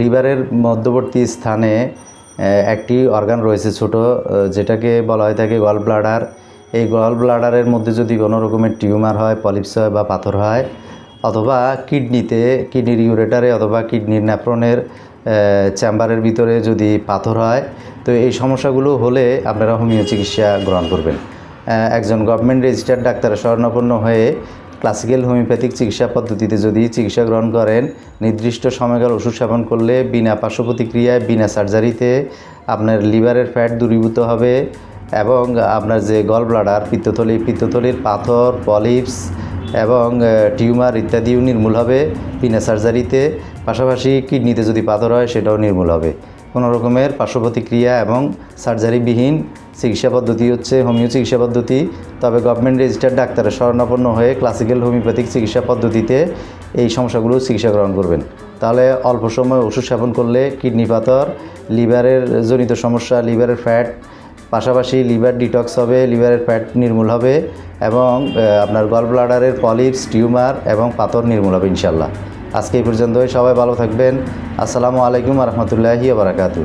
লিভারের মধ্যবর্তী স্থানে একটি অর্গান রয়েছে ছোট যেটাকে বলা হয় থাকে গল ব্লাডার এই গল ব্লাডারের মধ্যে যদি কোনো রকমের টিউমার হয় পলিপস হয় বা পাথর হয়, অথবা কিডনিতে, কিডনির ইউরেটারে অথবা কিডনির ন্যাফ্রনের চেম্বারের ভিতরে যদি পাথর হয়, তো এই সমস্যাগুলো হলে আপনারা হোমিও চিকিৎসা গ্রহণ করবেন। একজন গভর্নমেন্ট রেজিস্টার্ড ডাক্তারের স্বর্ণাপন্ন হয়ে ক্লাসিক্যাল হোমিওপ্যাথিক চিকিৎসা পদ্ধতিতে যদি চিকিৎসা গ্রহণ করেন, নির্দিষ্ট সময়কাল ওষুধ সেবন করলে বিনা পার্শ্ব প্রতিক্রিয়ায় বিনা সার্জারিতে আপনার লিভারের ফ্যাট দূরীভূত হবে এবং আপনার যে গল ব্লাডার পিত্তথলি, পিত্তথলির পাথর পলিপস এবং টিউমার ইত্যাদিও নির্মূল হবে বিনা সার্জারিতে। পাশাপাশি কিডনিতে যদি পাথর হয়, সেটাও নির্মূল হবে। কোনো রকমের পার্শ্ব প্রতিক্রিয়া এবং সার্জারিবিহীন চিকিৎসা পদ্ধতি হচ্ছে, হোমিও চিকিৎসা পদ্ধতি, তবে গভর্নমেন্ট রেজিস্টার্ড ডাক্তারের শরণাপন্ন হয়ে ক্লাসিক্যাল হোমিওপ্যাথিক চিকিৎসা পদ্ধতিতে এই সমস্যাগুলো চিকিৎসা গ্রহণ করবেন। তাহলে অল্প সময় ওষুধ সেবন করলে কিডনি পাথর, লিভারের জনিত সমস্যা, লিভারের ফ্যাট পাশাপাশি লিভার ডিটক্স হবে, লিভারের ফ্যাট নির্মূল হবে এবং আপনার গল ব্লাডারের পলিপস টিউমার এবং পাথর নির্মূল হবে ইনশাল্লাহ আজকে এই পর্যন্তই, সবাই ভালো থাকবেন। আসসালামু আলাইকুম রহমতুল্লাহি বারাকাতু